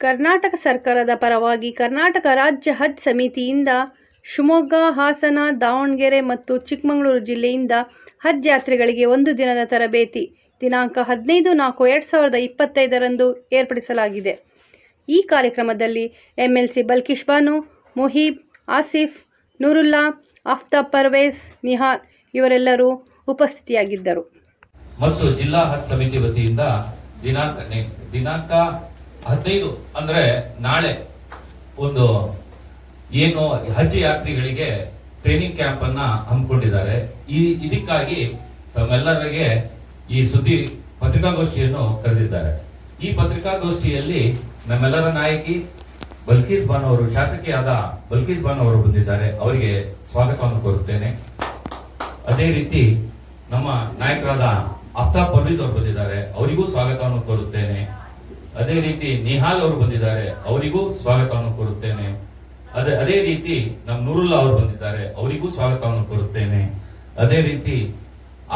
ಕರ್ನಾಟಕ ಸರ್ಕಾರದ ಪರವಾಗಿ ಕರ್ನಾಟಕ ರಾಜ್ಯ ಹಜ್ ಸಮಿತಿಯಿಂದ ಶಿವಮೊಗ್ಗ, ಹಾಸನ, ದಾವಣಗೆರೆ ಮತ್ತು ಚಿಕ್ಕಮಗಳೂರು ಜಿಲ್ಲೆಯಿಂದ ಹಜ್ ಯಾತ್ರೆಗಳಿಗೆ ಒಂದು ದಿನದ ತರಬೇತಿ. ದಿನಾಂಕ ಹದಿನೈದು ನಾಲ್ಕು ಎರಡು ಸಾವಿರದ ಇಪ್ಪತ್ತೈದರಂದು ಏರ್ಪಡಿಸಲಾಗಿದೆ. ಈ ಕಾರ್ಯಕ್ರಮದಲ್ಲಿ M L C Balkish Banu, Muheeb, Asif, Noorulla Aftab Parvez Nihal ಇವರೆಲ್ಲರೂ ಉಪಸ್ಥಿತಿಯಾಗಿದ್ದರು. ಮತ್ತು ಜಿಲ್ಲಾ ಹಜ್ ಸಮಿತಿ ವತಿಯಿಂದ ದಿನಾಂಕ ದಿನಾಂಕ ಹದಿನೈದು ಅಂದ್ರೆ ನಾಳೆ ಒಂದು ಏನು ಹಜ್ ಯಾತ್ರಿಗಳಿಗೆ ಟ್ರೈನಿಂಗ್ ಕ್ಯಾಂಪ್ ಅನ್ನ ಹಮ್ಮಿಕೊಂಡಿದ್ದಾರೆ. ಈ ಇದಕ್ಕಾಗಿ ತಮ್ಮೆಲ್ಲರಿಗೆ ಈ ಸುದ್ದಿ ಪತ್ರಿಕಾಗೋಷ್ಠಿಯನ್ನು ಕರೆದಿದ್ದಾರೆ. ಈ ಪತ್ರಿಕಾಗೋಷ್ಠಿಯಲ್ಲಿ ನಮ್ಮೆಲ್ಲರ ನಾಯಕಿ ಬಲ್ಕೀಸ್ ಬಾನ್ ಅವರು, ಶಾಸಕಿಯಾದ ಬಲ್ಕೀಸ್ ಬಾನ್ ಅವರು ಬಂದಿದ್ದಾರೆ. ಅವರಿಗೆ ಸ್ವಾಗತವನ್ನು ಕೋರುತ್ತೇನೆ. ಅದೇ ರೀತಿ ನಮ್ಮ ನಾಯಕರಾದ ಅಫ್ತಾಬ್ ಪರ್ವೀಸ್ ಅವರು ಬಂದಿದ್ದಾರೆ. ಅವರಿಗೂ ಸ್ವಾಗತವನ್ನು ಕೋರುತ್ತೇನೆ. ಅದೇ ರೀತಿ ನಿಹಾಲ್ ಅವರು ಬಂದಿದ್ದಾರೆ, ಅವರಿಗೂ ಸ್ವಾಗತವನ್ನು ಕೋರುತ್ತೇನೆ. ಅದೇ ಅದೇ ರೀತಿ ನಮ್ಮ ನೂರುಲ್ಲಾ ಅವರು ಬಂದಿದ್ದಾರೆ, ಅವರಿಗೂ ಸ್ವಾಗತವನ್ನು ಕೋರುತ್ತೇನೆ. ಅದೇ ರೀತಿ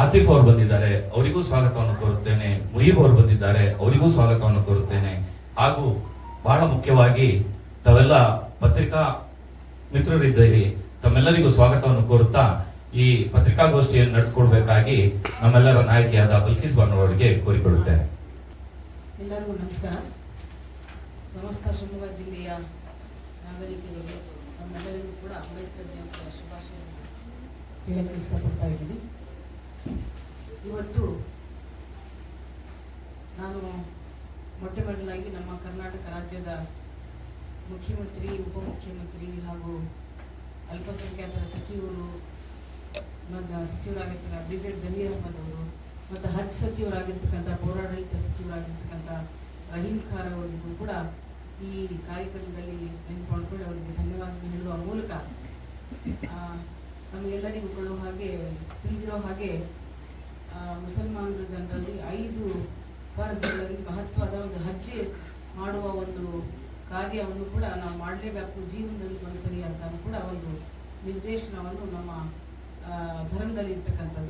ಆಸಿಫ್ ಅವರು ಬಂದಿದ್ದಾರೆ, ಅವರಿಗೂ ಸ್ವಾಗತವನ್ನು ಕೋರುತ್ತೇನೆ. ಮುಹೀಬ್ ಅವರು ಬಂದಿದ್ದಾರೆ, ಅವರಿಗೂ ಸ್ವಾಗತವನ್ನು ಕೋರುತ್ತೇನೆ. ಹಾಗೂ ಬಹಳ ಮುಖ್ಯವಾಗಿ ತಾವೆಲ್ಲ ಪತ್ರಿಕಾ ಮಿತ್ರರಿದ್ದೀರಿ, ತಮ್ಮೆಲ್ಲರಿಗೂ ಸ್ವಾಗತವನ್ನು ಕೋರುತ್ತಾ ಈ ಪತ್ರಿಕಾಗೋಷ್ಠಿಯನ್ನು ನಡೆಸಿಕೊಡ್ಬೇಕಾಗಿ ನಮ್ಮೆಲ್ಲರ ನಾಯಕಿಯಾದ ಬಲ್ಕಿಸ್ ಅವರಿಗೆ ಕೋರಿಕೊಳ್ಳುತ್ತೇನೆ. ಎಲ್ಲರಿಗೂ ನಮಸ್ಕಾರ. ಸಮಸ್ತ ಶಿವಮೊಗ್ಗ ಜಿಲ್ಲೆಯ ನಾಗರಿಕರಿಗೆ ನಮ್ಮೆಲ್ಲರಿಗೂ ಕೂಡ ಅಂಬೇಡ್ಕರ್ ಜಯಂತಿಯ ಶುಭಾಶಯವನ್ನು ಹೇಳಕ್ಕೆ ಇಷ್ಟಪಡ್ತಾ ಇದ್ದೀನಿ ಇವತ್ತು ನಾನು ಮೊಟ್ಟೆ ಮೊದಲಾಗಿ ನಮ್ಮ ಕರ್ನಾಟಕ ರಾಜ್ಯದ ಮುಖ್ಯಮಂತ್ರಿ ಉಪಮುಖ್ಯಮಂತ್ರಿ ಹಾಗೂ ಅಲ್ಪಸಂಖ್ಯಾತರ ಸಚಿವರು ಮತ್ತು ಸಚಿವರಾಗಿರ್ತಾರೆ ಬಿ ಜೆಡ್ ಜಮೀರ್ ಅಹಮದ್ ಅವರು ಮತ್ತು ಹಜ್ ಸಚಿವರಾಗಿರ್ತಕ್ಕಂಥ, ಪೌರಾಡಳಿತ ಸಚಿವರಾಗಿರ್ತಕ್ಕಂಥ ರಹೀಂ ಖಾರ್ ಅವರಿಗೂ ಕೂಡ ಈ ಕಾರ್ಯಕ್ರಮದಲ್ಲಿ ನೆನ್ಪಿಕೊಂಡು ಅವರಿಗೆ ಧನ್ಯವಾದ ಹೇಳುವ ಮೂಲಕ ನಮಗೆಲ್ಲರಿಗೂ ಕೊಡುವ ಹಾಗೆ, ತಿಳಿದಿರೋ ಹಾಗೆ ಮುಸಲ್ಮಾನರ ಜನರಲ್ಲಿ ಐದು ಫರ್ಜ್ಗಳಲ್ಲಿ ಮಹತ್ವದ ಒಂದು ಹಜ್ಜೆ ಮಾಡುವ ಒಂದು ಕಾರ್ಯವನ್ನು ಕೂಡ ನಾವು ಮಾಡಲೇಬೇಕು, ಜೀವನದಲ್ಲಿ ಒಂದ್ಸರಿ ಅಂತ ಕೂಡ ಒಂದು ನಿರ್ದೇಶನವನ್ನು ನಮ್ಮ ಧರ್ಮದಲ್ಲಿ ಇರ್ತಕ್ಕಂಥದ್ದು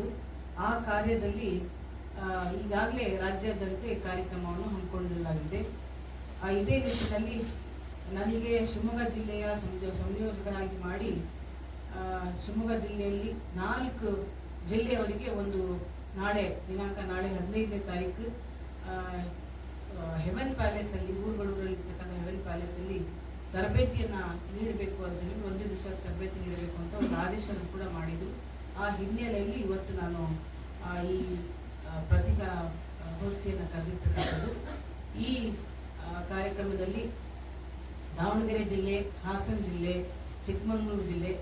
ಆ ಕಾರ್ಯದಲ್ಲಿ ಈಗಾಗಲೇ ರಾಜ್ಯಾದ್ಯಂತ ಕಾರ್ಯಕ್ರಮವನ್ನು ಹಮ್ಮಿಕೊಳ್ಳಲಾಗಿದೆ ಇದೇ ನಿಟ್ಟಿನಲ್ಲಿ ನನಗೆ ಶಿವಮೊಗ್ಗ ಜಿಲ್ಲೆಯ ಸಂಯೋಜಕರಾಗಿ ಮಾಡಿ ಶಿವಮೊಗ್ಗ ಜಿಲ್ಲೆಯಲ್ಲಿ ನಾಲ್ಕು ಜಿಲ್ಲೆಯವರಿಗೆ ಒಂದು ನಾಳೆ, ದಿನಾಂಕ ನಾಳೆ ಹದಿನೈದನೇ ತಾರೀಕು ಹೆವೆನ್ ಪ್ಯಾಲೇಸ್ ಅಲ್ಲಿ ಊರುಗಳೂರಲ್ಲಿ ಇರ್ತಕ್ಕಂಥ ಹೆವೆನ್ ಪ್ಯಾಲೇಸ್ ಅಲ್ಲಿ ತರಬೇತಿಯನ್ನ ನೀಡಬೇಕು ಅಂತ ಹೇಳಿ, ಒಂದು ದಿವಸ ತರಬೇತಿ ನೀಡಬೇಕು ಅಂತ ಒಂದು ಆದೇಶವನ್ನು ಕೂಡ ಮಾಡಿದ್ದು ಆ ಹಿನ್ನೆಲೆಯಲ್ಲಿ ಇವತ್ತು ನಾನು ಈ ಆ, ಗೋಷ್ಠಿಯನ್ನು ಕರೆದಿರ್ತಕ್ಕಂಥದ್ದು. ಈ ಕಾರ್ಯಕ್ರಮದಲ್ಲಿ ದಾವಣಗೆರೆ ಜಿಲ್ಲೆ ಹಾಸನ ಜಿಲ್ಲೆ ಚಿಕ್ಕಮಗಳೂರು ಜಿಲ್ಲೆ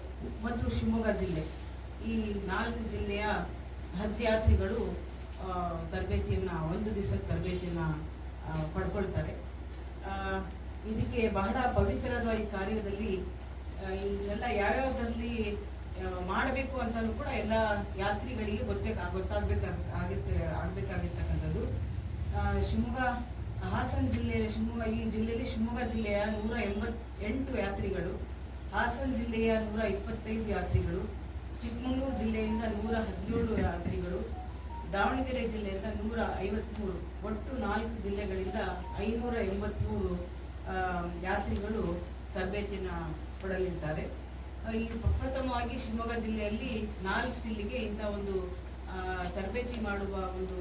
ಮತ್ತು ಶಿವಮೊಗ್ಗ ಜಿಲ್ಲೆ. ಈ ನಾಲ್ಕು ಜಿಲ್ಲೆಯ ಹಜ್ ಯಾತ್ರಿಗಳು ತರಬೇತಿಯನ್ನ ಒಂದು ದಿವಸ ತರಬೇತಿಯನ್ನು ಪಡ್ಕೊಳ್ತಾರೆ. ಇದಕ್ಕೆ ಬಹಳ ಪವಿತ್ರದ ಈ ಕಾರ್ಯದಲ್ಲಿ ಇದೆಲ್ಲ ಯಾವ್ಯಾವ್ದ್ರಲ್ಲಿ ಮಾಡಬೇಕು ಅಂತಲೂ ಕೂಡ ಎಲ್ಲ ಯಾತ್ರಿಗಳಿಗೆ ಗೊತ್ತೇ ಗೊತ್ತಾಗ್ಬೇಕ ಆಗುತ್ತೆ ಆಗಬೇಕಾಗಿರ್ತಕ್ಕಂಥದ್ದು. ಶಿವಮೊಗ್ಗ ಹಾಸನ ಜಿಲ್ಲೆಯ ಶಿವಮೊಗ್ಗ ಈ ಜಿಲ್ಲೆಯಲ್ಲಿ ಶಿವಮೊಗ್ಗ ಜಿಲ್ಲೆಯ ನೂರ ಎಂಬತ್ ಎಂಟು ಯಾತ್ರಿಗಳು ಹಾಸನ ಜಿಲ್ಲೆಯ ನೂರ ಇಪ್ಪತ್ತೈದು ಯಾತ್ರಿಗಳು ಚಿಕ್ಕಮಗಳೂರು ಜಿಲ್ಲೆಯಿಂದ ನೂರ ಹದಿನೇಳು ಯಾತ್ರಿಗಳು ದಾವಣಗೆರೆ ಜಿಲ್ಲೆಯಿಂದ ನೂರ ಐವತ್ಮೂರು ಒಟ್ಟು ನಾಲ್ಕು ಜಿಲ್ಲೆಗಳಿಂದ ಐನೂರ ಎಂಬತ್ಮೂರು ಆ, ಯಾತ್ರಿಗಳು ತರಬೇತಿಯನ್ನ ಪಡೆಯಲಿದ್ದಾರೆ ಈ ಪ್ರಪ್ರಥಮವಾಗಿ ಶಿವಮೊಗ್ಗ ಜಿಲ್ಲೆಯಲ್ಲಿ ನಾಲ್ಕು ಜಿಲ್ಲೆಗೆ ಇಂಥ ಒಂದು ತರಬೇತಿ ಮಾಡುವ ಒಂದು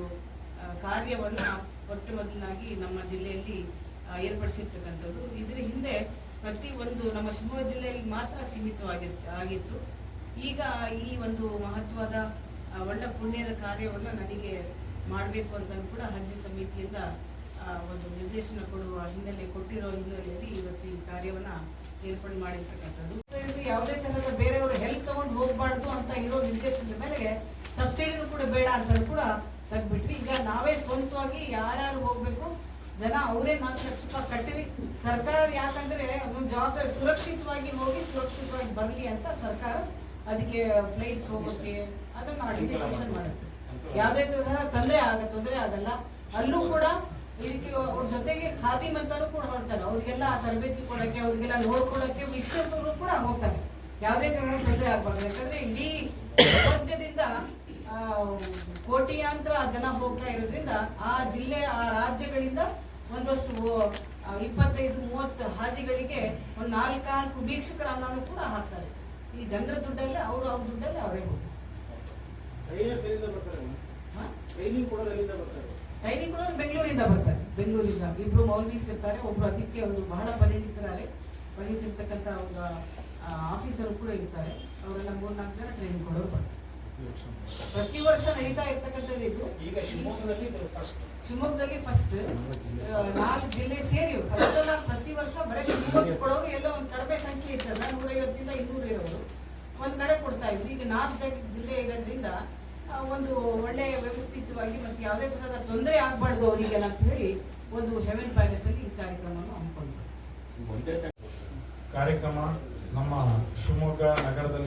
ಕಾರ್ಯವನ್ನು ಮೊಟ್ಟ ಮೊದಲಾಗಿ ನಮ್ಮ ಜಿಲ್ಲೆಯಲ್ಲಿ ಏರ್ಪಡಿಸಿರ್ತಕ್ಕಂಥದ್ದು. ಇದರ ಹಿಂದೆ ಪ್ರತಿ ಒಂದು ನಮ್ಮ ಶಿವಮೊಗ್ಗ ಜಿಲ್ಲೆಯಲ್ಲಿ ಮಾತ್ರ ಸೀಮಿತವಾಗಿ ಆಗಿತ್ತು. ಈಗ ಈ ಒಂದು ಮಹತ್ವದ ಒಳ್ಳೆ ಪುಣ್ಯದ ಕಾರ್ಯವನ್ನು ನನಗೆ ಮಾಡಬೇಕು ಅಂತ ಕೂಡ ಹಜ್ ಸಮಿತಿಯಿಂದ ಒಂದು ನಿರ್ದೇಶನ ಕೊಡುವ ಹಿನ್ನೆಲೆ, ಕೊಟ್ಟಿರೋ ಹಿನ್ನೆಲೆಯಲ್ಲಿ ಇವತ್ತು ಈ ಕಾರ್ಯವನ್ನ ಏರ್ಪಾಡು ಮಾಡಿರ್ತಕ್ಕಂಥದ್ದು. ಯಾವುದೇ ತರಹದ ಬೇರೆಯವರು ಹೆಲ್ಪ್ ತಗೊಂಡು ಹೋಗ್ಬಾರ್ದು ಅಂತ ಇರೋ ನಿರ್ದೇಶನದ ಮೇಲೆ ಸಬ್ಸಿಡಿನೂ ಕೂಡ ಬೇಡ ಅಂತ ಕೂಡ ತಗ್ಬಿಟ್ರಿ ಈಗ ನಾವೇ ಸ್ವಂತವಾಗಿ ಯಾರ್ಯಾರು ಹೋಗ್ಬೇಕು, ಜನ ಅವರೇ ನಾಲ್ಕು ಲಕ್ಷ ರೂಪಾಯಿ ಕಟ್ಟಿರಿ. ಸರ್ಕಾರ ಯಾಕಂದ್ರೆ ಒಂದು ಜವಾಬ್ದಾರಿ ಸುರಕ್ಷಿತವಾಗಿ ಹೋಗಿ ಸುರಕ್ಷಿತವಾಗಿ ಬರಲಿ ಅಂತ ಸರ್ಕಾರ ಅದಕ್ಕೆ ಫ್ಲೈಟ್ಸ್ ಹೋಗೋಕೆ ಅದನ್ನ ಅಡ್ಮಿನಿಸ್ಟ್ರೇಷನ್ ಮಾಡುತ್ತೆ. ಯಾವುದೇ ತರಹ ತೊಂದರೆ ಆಗ ತೊಂದರೆ ಆಗಲ್ಲ. ಅಲ್ಲೂ ಕೂಡ ಇದಕ್ಕೆ ಅವ್ರ ಜೊತೆಗೆ ಖಾದಿ ಮಂತ್ರ ಕೂಡ ಹೊರಡ್ತಾರೆ ಅವ್ರಿಗೆಲ್ಲ ತರಬೇತಿ ಕೊಡಕ್ಕೆ ಅವ್ರಿಗೆಲ್ಲ ನೋಡ್ಕೊಳಕ್ಕೆ ವೀಕ್ಷಕರು ಕೂಡ ಹೋಗ್ತಾರೆ. ಯಾವುದೇ ಕಾರಣ ತೊಂದರೆ ಆಗ್ಬಾರ್ದು. ಯಾಕಂದ್ರೆ ಇಡೀ ಪ್ರಪಂಚದಿಂದ ಆ, ಕೋಟಿಯಾಂತರ ಜನ ಹೋಗ್ತಾ ಇರೋದ್ರಿಂದ ಆ ಜಿಲ್ಲೆ ಆ ರಾಜ್ಯಗಳಿಂದ ಒಂದಷ್ಟು ಆ, ಇಪ್ಪತ್ತೈದು ಮೂವತ್ತು ಹಾಜಿಗಳಿಗೆ ಒಂದು ನಾಲ್ಕಾಲ್ಕು ನಾಲ್ಕು ವೀಕ್ಷಕರ ಅನ್ನೋನು ಕೂಡ ಹಾಕ್ತಾರೆ. ಈ ಜನರ ದುಡ್ಡಲ್ಲಿ ಅವರು ಅವ್ರ ದುಡ್ಡಲ್ಲಿ ಅವರೇ ಹೋಗ್ತಾರೆ. ಟ್ರೈನಿಂಗ್ ಕೂಡ ಬೆಂಗಳೂರಿಂದ ಬರ್ತಾರೆ. ಬೆಂಗಳೂರಿಂದ ಇಬ್ಬರು ಮೌಲ್ವೀಸ್ ಇರ್ತಾರೆ ಒಬ್ರು ಅದಕ್ಕೆ ಅವರು ಬಹಳ ಪರಿಣಿತರಾರೆ ಪರಿಣಿತಿರ್ತಕ್ಕಂಥ ಒಂದು ಆಫೀಸರ್ ಕೂಡ ಇರ್ತಾರೆ. ಅವರೆಲ್ಲ ಮೂರ್ನಾಲ್ಕು ಜನ ಟ್ರೈನಿಂಗ್ ಕೊಡೋರು ಬರ್ತಾರೆ ಪ್ರತಿ ವರ್ಷ ನಡೀತಾ ಇರ್ತಕ್ಕಂಥದ್ದು ಇದು. ಈಗ ಶಿವಮೊಗ್ಗದಲ್ಲಿ ಫಸ್ಟ್ ಶಿವಮೊಗ್ಗದಲ್ಲಿ ಫಸ್ಟ್ ನಾಲ್ಕು ಜಿಲ್ಲೆ ಸೇರಿ ಪ್ರತಿ ವರ್ಷ ಬರೀ ಶಿವಮೊಗ್ಗ ಕೊಡೋರು ಎಲ್ಲ ಒಂದು ಕಡಿಮೆ ಸಂಖ್ಯೆ ಇರ್ತದ. ನೂರೈವತ್ತಿಂದ ಇನ್ನೂರು ಇರೋರು ಒಂದ್ ಕಡೆ ಕೊಡ್ತಾ ಇದ್ರು. ಈಗ ನಾಲ್ಕು ಜಿಲ್ಲೆ ಇರೋದ್ರಿಂದ ಒಂದು ಒಳ್ಳೆ ವ್ಯವಸ್ಥಿತವಾಗಿ ಮತ್ತೆ ಯಾವುದೇ ತರಹದ ತೊಂದರೆ ಆಗ್ಬಾರ್ದು ಅವರಿಗೆ ಅಂತ ಹೇಳಿ ಒಂದು ಹೆವೆನ್ ಪ್ಯಾಲೇಸ್ ಅಲ್ಲಿ ಈ ಕಾರ್ಯಕ್ರಮವನ್ನು ಹಮ್ಮಿಕೊಂಡ್ರು ಕಾರ್ಯಕ್ರಮ ನಮ್ಮ ಶಿವಮೊಗ್ಗ ನಗರದಲ್ಲಿ